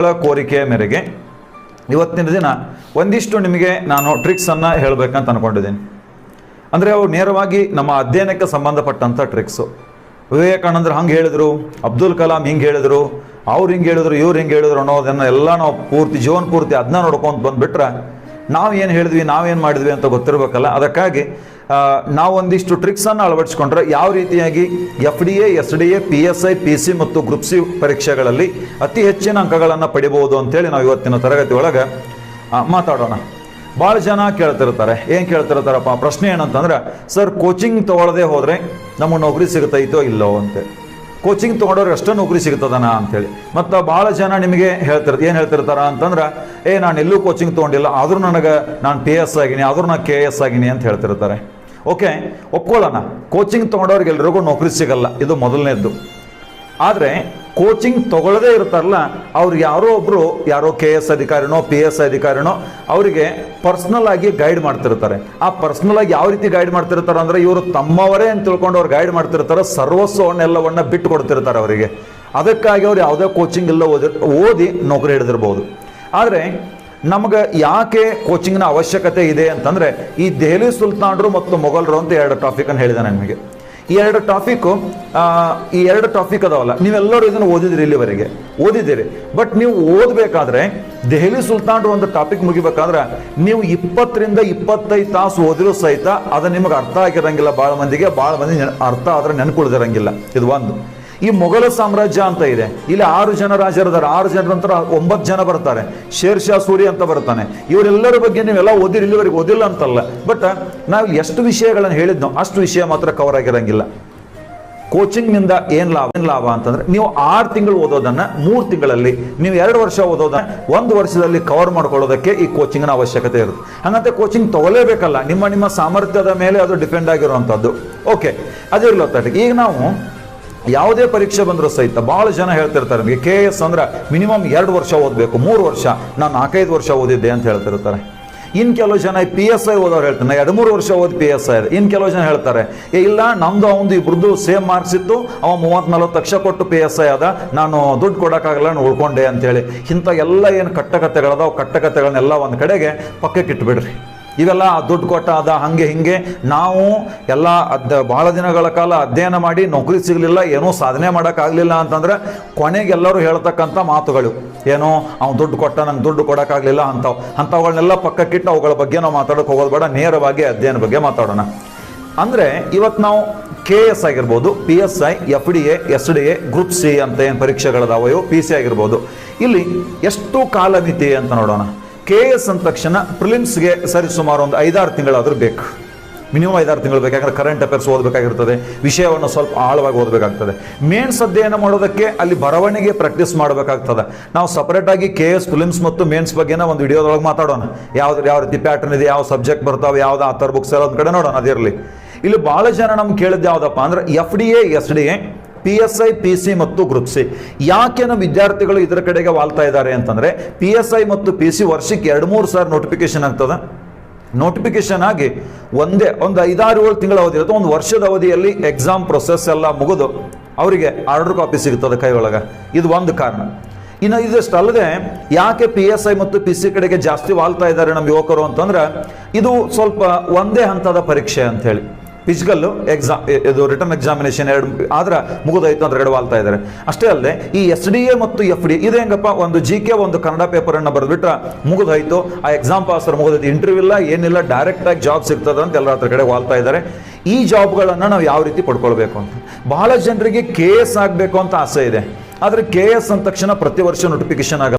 ಕೋರಿಕೆಯ ಮೇರೆಗೆ ಇವತ್ತಿನ ದಿನ ಒಂದಿಷ್ಟು ನಿಮಗೆ ನಾನು ಟ್ರಿಕ್ಸನ್ನು ಹೇಳಬೇಕಂತ ಅನ್ಕೊಂಡಿದ್ದೀನಿ. ಅಂದರೆ ಅವು ನೇರವಾಗಿ ನಮ್ಮ ಅಧ್ಯಯನಕ್ಕೆ ಸಂಬಂಧಪಟ್ಟಂಥ ಟ್ರಿಕ್ಸು ವಿವೇಕಾನಂದರು ಹಂಗೆ ಹೇಳಿದರು, ಅಬ್ದುಲ್ ಕಲಾಂ ಹಿಂಗೆ ಹೇಳಿದರು, ಅವ್ರು ಹಿಂಗೆ ಹೇಳಿದ್ರು, ಇವ್ರು ಹಿಂಗೆ ಹೇಳಿದ್ರು ಅನ್ನೋದನ್ನು ಎಲ್ಲ ನಾವು ಪೂರ್ತಿ, ಜೀವನ ಪೂರ್ತಿ ಅದನ್ನ ನೋಡ್ಕೊಂತ ಬಂದುಬಿಟ್ರೆ ನಾವು ಏನು ಹೇಳಿದ್ವಿ ನಾವೇನು ಮಾಡಿದ್ವಿ ಅಂತ ಗೊತ್ತಿರಬೇಕಲ್ಲ. ಅದಕ್ಕಾಗಿ ಆ, ನಾವು ಒಂದಿಷ್ಟು ಟ್ರಿಕ್ಸನ್ನು ಅಳವಡಿಸ್ಕೊಂಡ್ರೆ ಯಾವ ರೀತಿಯಾಗಿ F D A S D A P S I P C ಮತ್ತು ಗ್ರೂಪ್ ಸಿ ಪರೀಕ್ಷೆಗಳಲ್ಲಿ ಅತಿ ಹೆಚ್ಚಿನ ಅಂಕಗಳನ್ನು ಪಡಿಬಹುದು ಅಂತೇಳಿ ನಾವು ಇವತ್ತಿನ ತರಗತಿ ಒಳಗೆ ಮಾತಾಡೋಣ. ಭಾಳ ಜನ ಕೇಳ್ತಿರ್ತಾರೆ. ಏನು ಕೇಳ್ತಿರ್ತಾರಪ್ಪ? ಪ್ರಶ್ನೆ ಏನಂತಂದ್ರೆ ಸರ್ ಕೋಚಿಂಗ್ ತೊಗೊಳ್ಳದೆ ಹೋದರೆ ನಮಗೆ ನೌಕರಿ ಸಿಗುತ್ತೈತೋ ಇಲ್ಲೋ? ಅಂತೇಳಿ ಕೋಚಿಂಗ್ ತೊಗೊಂಡವ್ರಿಗೆ ಅಷ್ಟೇ ನೌಕರಿ ಸಿಗ್ತದನ ಅಂತೇಳಿ ಮತ್ತು ಭಾಳ ಜನ ನಿಮಗೆ ಹೇಳ್ತಿರ್ ಏನು ಹೇಳ್ತಿರ್ತಾರ ಅಂತಂದ್ರೆ ಏ ನಾನು ಎಲ್ಲೂ ಕೋಚಿಂಗ್ ತೊಗೊಂಡಿಲ್ಲ ಆದರೂ ನನಗೆ ನಾನು ಪಿ ಎಸ್ ಆಗಿನಿ ಆದರೂ ನಾನು ಕೆ ಎಸ್ ಆಗಿನಿ ಅಂತ ಹೇಳ್ತಿರ್ತಾರೆ. ಓಕೆ, ಒಪ್ಕೊಳ್ಳೋಣ. ಕೋಚಿಂಗ್ ತೊಗೊಂಡವ್ರಿಗೆ ಎಲ್ರಿಗೂ ನೌಕರಿ ಸಿಗಲ್ಲ. ಇದು ಮೊದಲನೇದ್ದು. ಆದರೆ ಕೋಚಿಂಗ್ ತಗೊಳ್ಳದೇ ಇರ್ತಾರಲ್ಲ, ಅವ್ರು ಯಾರೋ ಒಬ್ಬರು ಯಾರೋ ಕೆ ಎಸ್ ಅಧಿಕಾರಿನೋ ಪಿ ಎಸ್ ಅಧಿಕಾರಿನೋ, ಅವರಿಗೆ ಪರ್ಸ್ನಲ್ ಆಗಿ ಗೈಡ್ ಮಾಡ್ತಿರ್ತಾರೆ. ಆ ಪರ್ಸ್ನಲ್ ಆಗಿ ಯಾವ ರೀತಿ ಗೈಡ್ ಮಾಡ್ತಿರ್ತಾರೆ ಅಂದರೆ, ಇವರು ತಮ್ಮವರೇ ಅಂತ ತಿಳ್ಕೊಂಡು ಅವ್ರು ಗೈಡ್ ಮಾಡ್ತಿರ್ತಾರೆ ಸರ್ವಸ್ವವನ್ನೆಲ್ಲವನ್ನ ಬಿಟ್ಟು ಕೊಡ್ತಿರ್ತಾರೆ ಅವರಿಗೆ. ಅದಕ್ಕಾಗಿ ಅವ್ರು ಯಾವುದೇ ಕೋಚಿಂಗ್ ಇಲ್ಲ ಓದಿ ಓದಿ ನೌಕರಿ ಹಿಡಿದಿರ್ಬೋದು. ಆದರೆ ನಮಗೆ ಯಾಕೆ ಕೋಚಿಂಗ್ನ ಅವಶ್ಯಕತೆ ಇದೆ ಅಂತಂದರೆ ಈ ದೆಹಲಿ ಸುಲ್ತಾನರು ಮತ್ತು ಮೊಘಲರು ಅಂತ ಎರಡು ಟಾಪಿಕನ್ನು ಹೇಳಿದೆ ನಿಮಗೆ. ಈ ಎರಡು ಟಾಪಿಕ್ಕು ಈ ಎರಡು ಟಾಪಿಕ್ ಅದಾವಲ್ಲ, ನೀವೆಲ್ಲರೂ ಇದನ್ನು ಓದಿದಿರಿ ಇಲ್ಲಿವರೆಗೆ. ಓದಿದ್ದೀರಿ ಬಟ್ ನೀವು ಓದಬೇಕಾದ್ರೆ, ದೆಹಲಿ ಸುಲ್ತಾನರು ಒಂದು ಟಾಪಿಕ್ ಮುಗಿಬೇಕಾದ್ರೆ, ನೀವು ಇಪ್ಪತ್ತರಿಂದ ಇಪ್ಪತ್ತೈದು ತಾಸು ಓದಿರೋ ಸಹಿತ ಅದು ನಿಮಗೆ ಅರ್ಥ ಆಗಿರಂಗಿಲ್ಲ. ಭಾಳ ಮಂದಿಗೆ ಭಾಳ ಮಂದಿ ಅರ್ಥ ಆದ್ರೆ ನೆನ್ಕೊಳ್ದಿರಂಗಿಲ್ಲ. ಇದು ಒಂದು. ಈ ಮೊಘಲ ಸಾಮ್ರಾಜ್ಯ ಅಂತ ಇದೆ. ಇಲ್ಲಿ ಆರು ಜನ ರಾಜರಿದ್ದಾರೆ ಆರು ಜನರ ನಂತರ ಒಂಬತ್ತು ಜನ ಬರ್ತಾರೆ. ಶೇರ್ ಶಾ ಸೂರಿ ಅಂತ ಬರ್ತಾನೆ. ಇವರೆಲ್ಲರ ಬಗ್ಗೆ ನೀವೆಲ್ಲ ಓದಿರಿ, ಇಲ್ಲಿವರೆಗೆ ಓದಿಲ್ಲ ಅಂತಲ್ಲ. ಬಟ್ ನಾವು ಎಷ್ಟು ವಿಷಯಗಳನ್ನು ಹೇಳಿದ್ನೋ ಅಷ್ಟು ವಿಷಯ ಮಾತ್ರ ಕವರ್ ಆಗಿರಂಗಿಲ್ಲ. ಕೋಚಿಂಗ್ನಿಂದ ಏನು ಲಾಭ ಏನು ಲಾಭ ಅಂತಂದ್ರೆ ನೀವು ಆರು ತಿಂಗಳು ಓದೋದನ್ನು ಮೂರು ತಿಂಗಳಲ್ಲಿ, ನೀವು ಎರಡು ವರ್ಷ ಓದೋದನ್ನ ಒಂದು ವರ್ಷದಲ್ಲಿ ಕವರ್ ಮಾಡ್ಕೊಳ್ಳೋದಕ್ಕೆ ಈ ಕೋಚಿಂಗ್ನ ಅವಶ್ಯಕತೆ ಇರುತ್ತೆ. ಹಾಗಂತೆ ಕೋಚಿಂಗ್ ತಗೊಳ್ಳೇಬೇಕಲ್ಲ. ನಿಮ್ಮ ನಿಮ್ಮ ಸಾಮರ್ಥ್ಯದ ಮೇಲೆ ಅದು ಡಿಪೆಂಡ್ ಆಗಿರುವಂಥದ್ದು. ಓಕೆ ಅದಿರಲ್ಲ ತಟ್ಟಿಗೆ ಈಗ ನಾವು ಯಾವುದೇ ಪರೀಕ್ಷೆ ಬಂದರೂ ಸಹಿತ ಭಾಳ ಜನ ಹೇಳ್ತಿರ್ತಾರೆ ನಮಗೆ. ಕೆ ಎಸ್ ಅಂದ್ರೆ ಮಿನಿಮಮ್ ಎರಡು ವರ್ಷ ಓದಬೇಕು, ಮೂರು ವರ್ಷ. ನಾನು ನಾಲ್ಕೈದು ವರ್ಷ ಓದಿದ್ದೆ ಅಂತ ಹೇಳ್ತಿರ್ತಾರೆ. ಇನ್ನು ಕೆಲವು ಜನ ಪಿ ಎಸ್ ಐ ಓದೋರು ಹೇಳ್ತಾರೆ ಎರಡು ಮೂರು ವರ್ಷ ಓದಿ ಪಿ ಎಸ್ ಐ ಇನ್ನು ಕೆಲವು ಜನ ಹೇಳ್ತಾರೆ ಇಲ್ಲ, ನಮ್ದು ಅವನು ಇಬ್ಬರದ್ದು ಸೇಮ್ ಮಾರ್ಕ್ಸ್ ಇತ್ತು, ಅವ ಮೂವತ್ತು ನಲ್ವತ್ತು ಲಕ್ಷ ಕೊಟ್ಟು ಪಿ ಎಸ್ ಐ ಅದ, ನಾನು ದುಡ್ಡು ಕೊಡೋಕ್ಕಾಗಲ್ಲ, ನಾನು ಉಳ್ಕೊಂಡೆ ಅಂತೇಳಿ ಇಂಥ ಎಲ್ಲ ಏನು ಕಟ್ಟಕತೆಗಳದಾವ ಕಟ್ಟಕತೆಗಳನ್ನೆಲ್ಲ ಒಂದು ಕಡೆಗೆ ಪಕ್ಕಕ್ಕೆ ಇಟ್ಬಿಡ್ರಿ ಇವೆಲ್ಲ ದುಡ್ಡು ಕೊಟ್ಟ ಅದ ಹಂಗೆ ಹಿಂಗೆ ನಾವು ಎಲ್ಲ ಅದ ಭಾಳ ದಿನಗಳ ಕಾಲ ಅಧ್ಯಯನ ಮಾಡಿ ನೌಕರಿ ಸಿಗಲಿಲ್ಲ, ಏನೂ ಸಾಧನೆ ಮಾಡೋಕ್ಕಾಗಲಿಲ್ಲ ಅಂತಂದ್ರೆ ಕೊನೆಗೆ ಎಲ್ಲರೂ ಹೇಳ್ತಕ್ಕಂಥ ಮಾತುಗಳು. ಏನೋ ಅವ್ನು ದುಡ್ಡು ಕೊಟ್ಟ, ನಂಗೆ ದುಡ್ಡು ಕೊಡೋಕ್ಕಾಗಲಿಲ್ಲ ಅಂಥವು ಅಂಥವುಗಳನ್ನೆಲ್ಲ ಪಕ್ಕಕ್ಕಿಟ್ಟು ಅವುಗಳ ಬಗ್ಗೆ ನಾವು ಮಾತಾಡೋಕೆ ಹೋಗೋದು ಬೇಡ, ನೇರವಾಗಿ ಅಧ್ಯಯನ ಬಗ್ಗೆ ಮಾತಾಡೋಣ. ಅಂದರೆ ಇವತ್ತು ನಾವು ಕೆ ಎಸ್ ಆಗಿರ್ಬೋದು, P S I, F D A, S D A, group C ಅಂತ ಏನು ಪರೀಕ್ಷೆಗಳದಾವೆಯೋ ಪಿ ಸಿ ಆಗಿರ್ಬೋದು. ಇಲ್ಲಿ ಎಷ್ಟು ಕಾಲಮಿತಿ ಅಂತ ನೋಡೋಣ. ಕೆ ಎಸ್ ಅಂದ ತಕ್ಷಣ ಪ್ರಿಲಿಮ್ಸ್ಗೆ ಸರಿ ಸುಮಾರು ಒಂದು ಐದಾರು ತಿಂಗಳಾದರೂ ಬೇಕು. ಮಿನಿಮಮ್ ಐದಾರು ತಿಂಗಳು ಬೇಕು. ಯಾಕಂದ್ರೆ ಕರೆಂಟ್ ಅಫೇರ್ಸ್ ಓದಬೇಕಾಗಿರ್ತದೆ. ವಿಷಯವನ್ನು ಸ್ವಲ್ಪ ಆಳವಾಗಿ ಓದಬೇಕಾಗ್ತದೆ. ಮೇನ್ಸ್ ಅಧ್ಯಯನ ಮಾಡೋದಕ್ಕೆ ಅಲ್ಲಿ ಬರವಣಿಗೆ ಪ್ರಾಕ್ಟೀಸ್ ಮಾಡಬೇಕಾಗ್ತದೆ. ನಾವು ಸಪ್ರೇಟಾಗಿ ಕೆ ಎಸ್ ಫಿಲಿಮ್ಸ್ ಮತ್ತು ಮೇನ್ಸ್ ಬಗ್ಗೆನ ಒಂದು ವಿಡಿಯೋದೊಳಗೆ ಮಾತಾಡೋಣ. ಯಾವ್ದು, ಯಾವ ರೀತಿ ಪ್ಯಾಟರ್ನ್ ಇದೆ, ಯಾವ ಸಬ್ಜೆಕ್ಟ್ ಬರ್ತಾವೆ, ಯಾವ್ದು ಆ ಥರ ಬುಕ್ಸ್ ಇರೋದ್ ಕಡೆ ನೋಡೋಣ ಅದಿರಲಿ ಇಲ್ಲಿ ಭಾಳ ಜನ ನಮ್ಗೆ ಕೇಳಿದ್ದು ಯಾವುದಪ್ಪ ಅಂದ್ರೆ F D A S D A P S I P C ಮತ್ತು ಗ್ರೂಪ್ ಸಿ ಯಾಕೆ ನಮ್ಮ ವಿದ್ಯಾರ್ಥಿಗಳು ಇದರ ಕಡೆಗೆ ವಾಲ್ತಾ ಇದ್ದಾರೆ ಅಂತಂದರೆ ಪಿ ಎಸ್ ಐ ಮತ್ತು ಪಿ ಸಿ ವರ್ಷಕ್ಕೆ ಎರಡು ಮೂರು ಸಾವಿರ ನೋಟಿಫಿಕೇಶನ್ ಆಗ್ತದೆ? ನೋಟಿಫಿಕೇಶನ್ ಆಗಿ ಒಂದೇ, ಒಂದು ಐದಾರು ಏಳು ತಿಂಗಳ ಅವಧಿ ಇರುತ್ತೆ. ಒಂದು ವರ್ಷದ ಅವಧಿಯಲ್ಲಿ ಎಕ್ಸಾಮ್ ಪ್ರೊಸೆಸ್ ಎಲ್ಲ ಮುಗಿದು ಅವರಿಗೆ ಆರ್ಡರ್ ಕಾಪಿ ಸಿಗ್ತದೆ ಕೈ ಒಳಗೆ ಇದು ಒಂದು ಕಾರಣ. ಇನ್ನು ಇದಷ್ಟು ಅಲ್ಲದೆ, ಯಾಕೆ ಪಿ ಎಸ್ ಐ ಮತ್ತು ಪಿ ಸಿ ಕಡೆಗೆ ಜಾಸ್ತಿ ವಾಲ್ತಾ ಇದ್ದಾರೆ ನಮ್ಮ ಯುವಕರು ಅಂತಂದ್ರೆ, ಇದು ಸ್ವಲ್ಪ ಒಂದೇ ಹಂತದ ಪರೀಕ್ಷೆ ಅಂತ ಫಿಸಿಕಲ್ ಎಕ್ಸಾಮ್ ಇದು ರಿಟರ್ನ್ ಎಕ್ಸಾಮಿನೇಷನ್ ಎರಡು, ಆದ್ರೆ ಮುಗಿದೋಯ್ತು ಅಂತ ವಾಲ್ತಾ ಇದ್ದಾರೆ ಅಷ್ಟೇ ಅಲ್ಲದೆ ಈ ಎಸ್ ಡಿ ಎ ಮತ್ತು ಎಫ್ ಡಿ ಇದು ಹೆಂಗಪ್ಪ? ಒಂದು ಜಿ ಕೆ ಒಂದು ಕನ್ನಡ ಪೇಪರನ್ನು ಬರೆದ್ಬಿಟ್ರೆ ಮುಗಿದೋಯ್ತು ಆ ಎಕ್ಸಾಮ್ ಪಾಸರ್ ಮುಗಿದೈತೆ. ಇಂಟರ್ವ್ಯೂ ಇಲ್ಲ, ಏನಿಲ್ಲ ಡೈರೆಕ್ಟಾಗಿ ಜಾಬ್ ಸಿಗ್ತದೆ ಅಂತ ಎಲ್ಲರ ಹತ್ರ ಕಡೆ ವಾಲ್ತಾ ಇದ್ದಾರೆ ಈ ಜಾಬ್ಗಳನ್ನು ನಾವು ಯಾವ ರೀತಿ ಪಡ್ಕೊಳ್ಬೇಕು ಅಂತ? ಬಹಳ ಜನರಿಗೆ ಕೆ ಎಸ್ ಆಗಬೇಕು ಅಂತ ಆಸೆ ಇದೆ. ಆದರೆ ಕೆ ಎಸ್ ಅಂದ ತಕ್ಷಣ ಪ್ರತಿ ವರ್ಷ ನೋಟಿಫಿಕೇಶನ್ ಆಗಲ್ಲ.